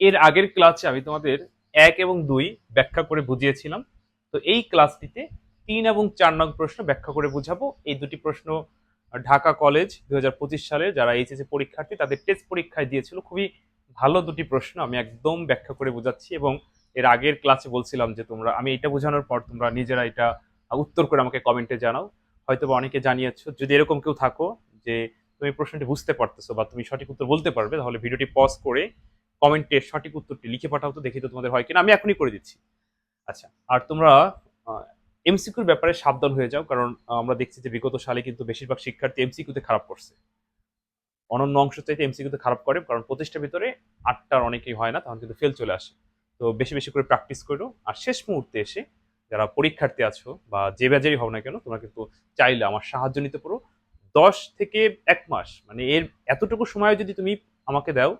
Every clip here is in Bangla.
এর আগের ক্লাসে আমি তোমাদের এক এবং দুই ব্যাখ্যা করে বুঝিয়েছিলাম। তো এই ক্লাসটিতে তিন এবং চার নং প্রশ্ন ব্যাখ্যা করে বুঝাবো। এই দুটি প্রশ্ন ঢাকা কলেজ দুই হাজার পঁচিশ সালে যারা এইচএসসি পরীক্ষার্থী, তাদের টেস্ট পরীক্ষায় দিয়েছিল। খুবই ভালো দুটি প্রশ্ন আমি একদম ব্যাখ্যা করে বোঝাচ্ছি এবং এর আগের ক্লাসে বলছিলাম যে তোমরা, আমি এটা বোঝানোর পর তোমরা নিজেরা এটা উত্তর করে আমাকে কমেন্টে জানাও। হয়তো বা অনেকে জানিয়েছো, যদি এরকম কেউ থাকো যে তুমি প্রশ্নটি বুঝতে পারতেছো বা তুমি সঠিক উত্তর বলতে পারবে, তাহলে ভিডিওটি পজ করে কমেন্টে সঠিক উত্তরটি লিখে পাঠাও তো, দেখি তো তোমাদের হয় কিনা। আমি এখনই করে দিচ্ছি। আচ্ছা আর তোমরা এমসিকিউর ব্যাপারে সাবধান হয়ে যাও, কারণ আমরা দেখছি যে বিগত সালে কিন্তু বেশিরভাগ শিক্ষার্থী এমসিকিউতে খারাপ করছে। অনন্য অংশ চাইতে এমসিকিউতে খারাপ করে, কারণ প্রতিষ্ঠার ভিতরে আটটার অনেকেই হয় না, তখন কিন্তু ফেল চলে আসে। তো বেশি বেশি করে প্র্যাকটিস করো, আর শেষ মুহূর্তে এসে যারা পরীক্ষার্থী আছো বা যে ব্যাজেরই হও না কেন, তোমরা কিন্তু চাইলে আমার সাহায্য নিতে পারো। দশ থেকে এক মাস মানে এর এতটুকু সময় যদি তুমি আমাকে দাও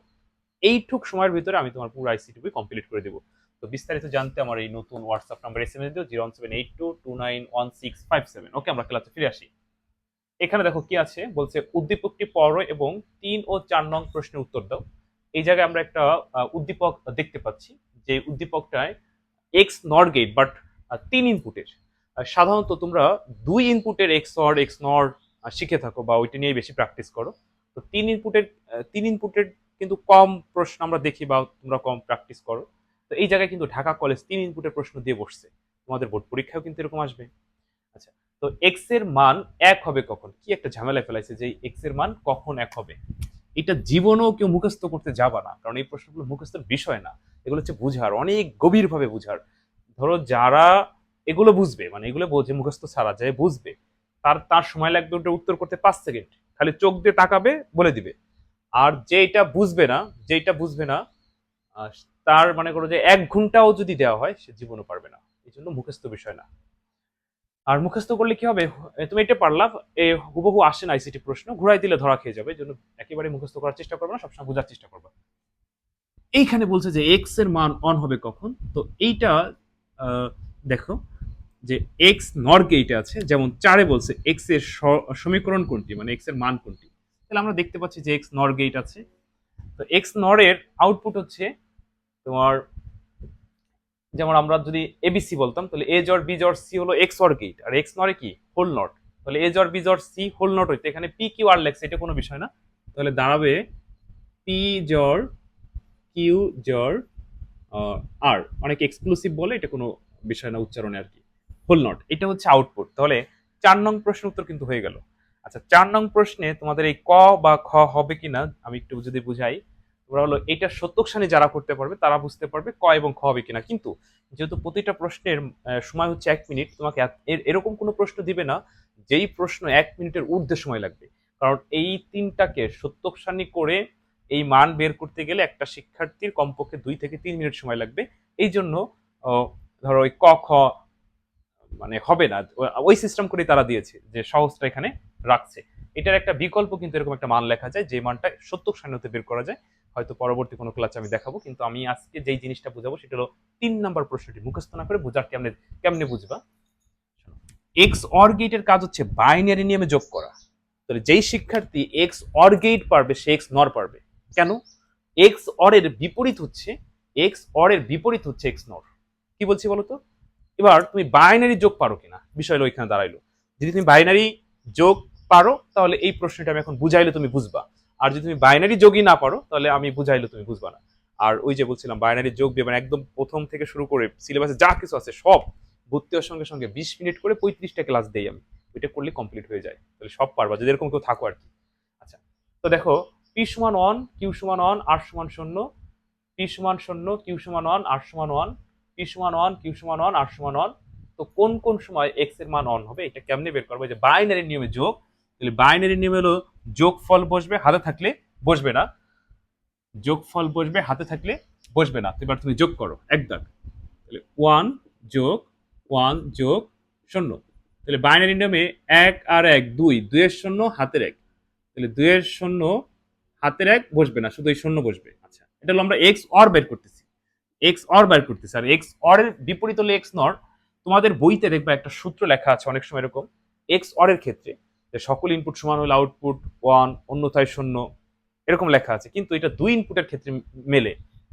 এইটুক সময়ের ভিতরে আমি তোমার পুরো আইসিটিভি কমপ্লিট করে দেবো। তো বিস্তারিত জানতে আমার এই নতুন WhatsApp number S M S দিও zero one seven eight two two nine one six five seven okay আমরা ক্লাসে ফিরে আসি। এখানে দেখো কি আছে? বলছে, উদ্দীপকটি পড়ো এবং তিন ও চার নং প্রশ্নের উত্তর দাও। এই জায়গায় আমরা একটা উদ্দীপক দেখতে পাচ্ছি, যে উদ্দীপকটায় এক্স নর গেট বাট তিন ইনপুটের সাধারণত তোমরা দুই ইনপুটের এক্স অর এক্স নর শিখে থাকো বা ওইটা নিয়ে বেশি প্র্যাকটিস করো। তো তিন ইনপুটের তিন ইনপুটের কিন্তু কম প্রশ্ন আমরা দেখি বা তোমরা কম প্র্যাকটিস করো। তো এই জায়গায় কিন্তু ঢাকা কলেজ তিন ইনপুটের প্রশ্ন দিয়ে বসছে। তোমাদের বোর্ড পরীক্ষাও কিন্তু এরকম আসবে। আচ্ছা তো এক্সের মান এক হবে কখন? কি একটা ঝামেলায় ফেলাইছে যে এক্সের মান কখন এক হবে? এটা জীবনেও কেউ মুখস্থ করতে যাবা না, কারণ এই প্রশ্নগুলো মুখস্থের বিষয় না। এগুলো হচ্ছে বুঝার, অনেক গভীরভাবে বুঝার। ধরো যারা এগুলো বুঝবে মানে এগুলো বোঝে, মুখস্থ ছাড়া যায়, বুঝবে। তার তার সময় লাগবে ওটা উত্তর করতে পাঁচ সেকেন্ড। খালি চোখ দিয়ে তাকাবে বলে দিবে। আর যেটা বুঝবে না যেটা বুঝবে না তার মনে করো যে এক ঘন্টাও যদি দেওয়া হয়, সে জীবনও পারবে না। এই জন্য মুখস্থ বিষয় না। আর মুখস্থ করলে কি হবে? তুমি এটা পারলা, এ, হুবহু আসে না আইসিটি প্রশ্ন, ঘুরাই দিলে ধরা খেয়ে যাবে জন্য একেবারে মুখস্থ করার চেষ্টা করবে না, সবসময় বোঝার চেষ্টা করবে। এইখানে বলছে যে এক্সের মান অন হবে কখন? তো এইটা দেখো যে এক্স নর গেটে আছে, যেমন চারে বলছে এক্সের সমীকরণ কোনটি? মানে এক্সের মান কোনটি? তাহলে আমরা দেখতে পাচ্ছি যে এক্স নর গেট আছে। তো এক্স নরের আউটপুট হচ্ছে তোমার, যেমন আমরা যদি এবিসি বলতাম, তাহলে এ জর বি জর সি হলো এক্স অর গেট আর এক্স নরে কি? হোল নট তাহলে এ জর বি জর সি হোল নট হইতে। এখানে পি কিউ আর লেখছে, এটা কোনো বিষয় না। তাহলে দাঁড়াবে পি জর কিউ জর আর অনেক এক্সক্লুসিভ বলে, এটা কোনো বিষয় না, উচ্চারণে আর কি। হোল নট, এটা হচ্ছে আউটপুট তাহলে চার নং প্রশ্ন উত্তর কিন্তু হয়ে গেল। আচ্ছা চার নং প্রশ্নে তোমাদের এই ক বা খ হবে কিনা আমি একটু যদি বুঝাই, তোমরা হলো এটা সত্যক যারা করতে পারবে, তারা বুঝতে পারবে ক এবং খ হবে কিনা। কিন্তু যেহেতু প্রতিটা প্রশ্নের সময় হচ্ছে এক মিনিট, তোমাকে এর- এরকম কোনো প্রশ্ন দিবে না যেই প্রশ্ন এক মিনিটের ঊর্ধ্বে সময় লাগবে। কারণ এই তিনটাকে সত্যক সানি করে এই মান বের করতে গেলে একটা শিক্ষার্থীর কমপক্ষে দুই থেকে তিন মিনিট সময় লাগবে। এই জন্য ধরো ওই ক, খ মানে হবে না। ওই সিস্টেম করে তারা দিয়েছে যে সহজটা এখানে রাখছে। এটার একটা বিকল্প কিন্তু এরকম একটা মান লেখা যায়, যে মানটা সত্যক সান্যতে বের করা যায়। হয়তো পরবর্তী কোনো ক্লাসে আমি দেখাবো, কিন্তু আমি আজকে যেই জিনিসটা বুঝাবো সেটা হলো তিন নাম্বার প্রশ্নটি মুখস্থ না করে বোঝার কেমনে কেমনে বুঝবা? এক্স অর গেটের কাজ হচ্ছে বাইনারি নিয়মে যোগ করা। তাহলে যেই শিক্ষার্থী এক্স অর গেট পারবে, সে এক্স নর পারবে। কেন? এক্স অর এর বিপরীত হচ্ছে এক্স অর এর বিপরীত হচ্ছে এক্স নর কি বলছি বলো তো এবার তুমি বাইনারি যোগ পারো কিনা? বিষয় এখানে দাঁড়াইলো। যদি তুমি বাইনারি যোগ পারো, তাহলে এই প্রশ্নটা আমি এখন বুঝাইলে তুমি বুঝবা। আর যদি তুমি বাইনারি যোগই না পারো, তাহলে আমি বুঝাইলে তুমি বুঝবা না। আর ওই যে বলছিলাম বাইনারি যোগ দিয়ে মানে একদম প্রথম থেকে শুরু করে সিলেবাসে যা কিছু আছে সব ভর্তি হওয়ার সঙ্গে সঙ্গে বিশ মিনিট করে পঁয়ত্রিশটা ক্লাস দেই আমি। ওইটা করলে কমপ্লিট হয়ে যায়। তাহলে সব পারবা, যদি এরকম কেউ থাকো আর কি। আচ্ছা তো দেখো পি সমান ওয়ান কিউ সমান ওয়ান আর সমান শূন্য পি সমান শূন্য কিউ সমান ওয়ান আর সমান ওয়ান পি সমান ওয়ান কিউ সমান ওয়ান আর সমান ওয়ান তো কোন কোন সময় এক্সের মান অন হবে, এটা কেমনে বের করব? যে বাইনারি নিয়মে যোগ, তাহলে বাইনারি নিয়মে হলো যোগফল বসবে হাতে থাকলে বসবে না, যোগফল বসবে হাতে থাকলে বসবে না এবার তুমি যোগ করো এক দাগ তাহলে ওয়ান যোগ ওয়ান যোগ শূন্য, তাহলে বাইনারি নিয়মে এক আর এক, দুই, দুইয়ের শূন্য, হাতের এক, তাহলে দুইয়ের শূন্য, হাতের এক বসবে না, শুধু এই শূন্য বসবে আচ্ছা। এটা হলো আমরা এক্স অর বের করতেছি। এক্স অর বের করতেছি আর এক্স অর এর বিপরীত হলে এক্স নর তোমাদের বইতে দেখবা একটা সূত্র লেখা আছে অনেক সময় এরকম এক্স অর এর ক্ষেত্রে, যে সকল ইনপুট সমান হলে আউটপুট ওয়ান অন্যথায় শূন্য, এরকম লেখা আছে, কিন্তু এটা দুই ইনপুটের ক্ষেত্রে মেলে।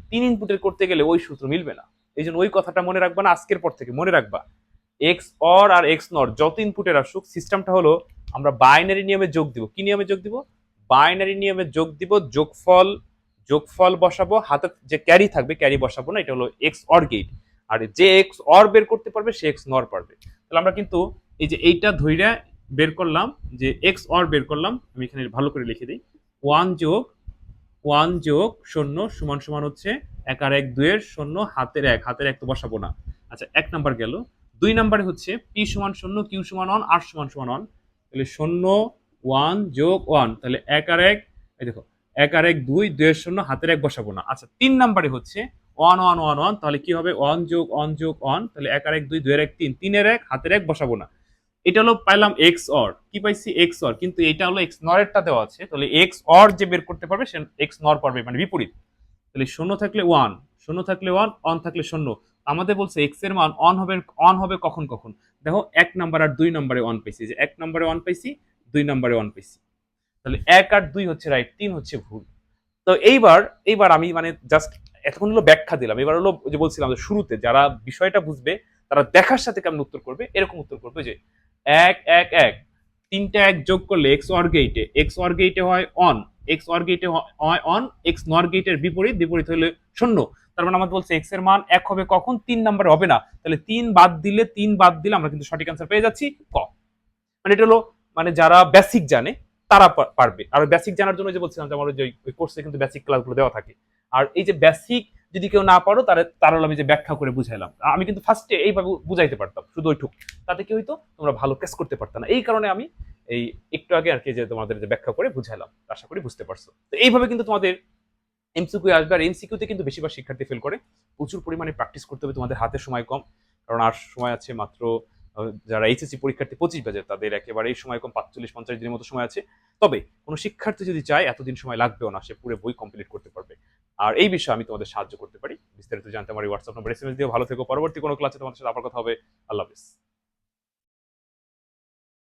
তিন ইনপুটের করতে গেলে ওই সূত্র মিলবে না। এই জন্য ওই কথাটা মনে রাখবা না, আজকের পর থেকে মনে রাখবা। এক্স অর আর এক্স নর যত ইনপুটের আসুক সিস্টেমটা হলো আমরা বাইনারি নিয়মে যোগ দিব। কি নিয়মে যোগ দিব? বাইনারি নিয়মে যোগ দিব যোগফল যোগফল বসাবো, হাতে যে ক্যারি থাকবে ক্যারি বসাবো না, এটা হলো এক্স অর গেট আর যে এক্স অর বের করতে পারবে, সে এক্স নর পারবে। তাহলে আমরা কিন্তু এই যে এইটা ধইরা বের করলাম, যে এক্স অর বের করলাম, আমি এখানে ভালো করে লিখে দিই। ওয়ান যোগ ওয়ান যোগ শূন্য সমান সমান হচ্ছে এক আর এক দুইয়ের শূন্য, হাতের এক। হাতের এক তো বসাবো না। আচ্ছা এক নাম্বার গেল। দুই নাম্বারে হচ্ছে পি সমান শূন্য কিউ সমান ওয়ান আর সমান সমান ওয়ান তাহলে শূন্য ওয়ান যোগ ওয়ান তাহলে এক আর এক, এই দেখো এক আর এক, দুই দুইয়ের শূন্য, হাতের এক বসাবো না। আচ্ছা তিন নাম্বারে হচ্ছে ওয়ান ওয়ান ওয়ান ওয়ান, তাহলে কি হবে? ওয়ান যোগ ওয়ান যোগ, ওয়ান, তাহলে এক আর এক, দুই দুইয়ের এক, তিন। তিনের এক, হাতের এক বসাবো না। এটা হলো পাইলাম এক্স অর। কি পাইছি? XOR. কিন্তু এটা হলো এক্স নরেরটা দেওয়া আছে। তাহলে এক্স অর যে বের করতে পারবে, সে এক্স নর পারবে মানে বিপরীত। তাহলে শূন্য থাকলে ওয়ান, শূন্য থাকলে ওয়ান অন থাকলে শূন্য। আমাদের বলছে এক্সের মান অন হবে অন হবে কখন কখন? দেখো, এক নাম্বার আর দুই নম্বরে ওয়ান পাইছি। যে এক নম্বরে ওয়ান পাইছি, দুই নম্বরে ওয়ান পাইছি। তাহলে এক আর দুই হচ্ছে রাইট তিন হচ্ছে ভুল। তো এইবার এইবার আমি মানে জাস্ট এতক্ষণ হলো ব্যাখ্যা দিলাম, এবার হলো যে বলছিলাম যে শুরুতে যারা বিষয়টা বুঝবে, তারা দেখার সাথে কেমন উত্তর করবে, এরকম উত্তর করবে যে এক এক এক, তিনটা এক যোগ করলে এক্স অর গেইটে এক্স অর গেইটে হয় অন এক্স অর গেইটে হয় অন এক্স নর গেইটের বিপরীত বিপরীত হলে শূন্য। তার মানে আমাদের বলছে এক্সের মান এক হবে কখন? তিন নাম্বার হবে না। তাহলে তিন বাদ দিলে, তিন বাদ দিলে আমরা কিন্তু সঠিক অ্যান্সার পেয়ে যাচ্ছি, ক। মানে এটা হলো মানে যারা বেসিক জানে তারা পারবে। আর বেসিক জানার জন্য যে বলছিলাম যে আমার যে ওই কোর্সে কিন্তু বেসিক ক্লাসগুলো দেওয়া থাকে। আর এই যে বেসিক যদি কেউ না পারো, তাহলে তার আমি যে ব্যাখ্যা করে বুঝাইলাম। আমি কিন্তু ফার্স্টে এইভাবে বুঝাইতে পারতাম, শুধু ওইটুক। তাতে কি হইতো? তোমরা ভালো কেস করতে পারতাম না। এই কারণে আমি এই একটু আগে আর কি যে তোমাদের যে ব্যাখ্যা করে বুঝাইলাম। আশা করি বুঝতে পারছ। তো এইভাবে কিন্তু তোমাদের এমসিকিউ আসবে। আর এমসিকিউতে কিন্তু বেশিরভাগ শিক্ষার্থী ফেল করে। প্রচুর পরিমাণে প্র্যাকটিস করতে হবে। তোমাদের হাতে সময় কম। কারণ আর সময় আছে মাত্র যারা এইচএসসি পরীক্ষার্থী পঁচিশ ব্যাচের, তাদের একেবারে এই সময় কম, পাঁচচল্লিশ, পঞ্চাশ দিনের মতো সময় আছে। তবে কোনো শিক্ষার্থী যদি চায়, এতদিন সময় লাগবেও না, সে পুরো বই কমপ্লিট করতে পারবে। আর এই বিষয়ে আমি তোমাদের সাহায্য করতে পারি। বিস্তারিত জানতে আমার হোয়াটসঅ্যাপ নম্বর এসএমএস দিয়ে ভালো থেকো। পরবর্তী কোনো ক্লাসে তোমাদের সাথে আবার কথা হবে। আল্লাহ হাফিজ।